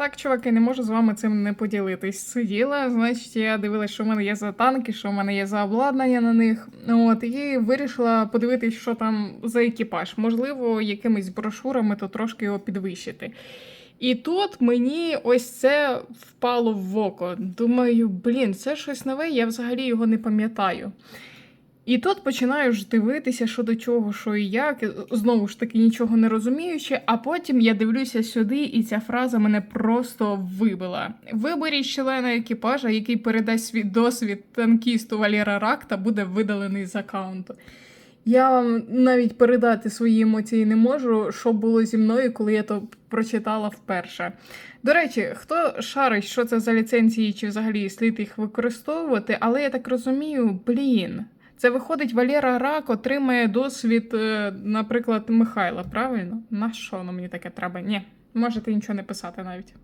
Так, чуваки, не можу з вами цим не поділитись. Сиділа, значить, я дивилась, що в мене є за танки, що в мене є за обладнання на них. От, і вирішила подивитись, що там за екіпаж. Можливо, якимись брошурами то трошки його підвищити. І тут мені ось це впало в око. Думаю, блін, це щось нове, я взагалі його не пам'ятаю. І тут починаю ж дивитися, що до чого, що і як, знову ж таки нічого не розуміючи, а потім я дивлюся сюди, і ця фраза мене просто вибила. Виберіть члена екіпажа, який передасть свій досвід танкісту Валера Ракта, буде видалений з аккаунту. Я вам навіть передати свої емоції не можу, що було зі мною, коли я то прочитала вперше. До речі, хто шарить, що це за ліцензії, чи взагалі слід їх використовувати, але я так розумію, блін. Це виходить, Валера Рак отримає досвід, е, наприклад, Михайла, правильно? На що воно мені таке треба? Ні, можете нічого не писати навіть.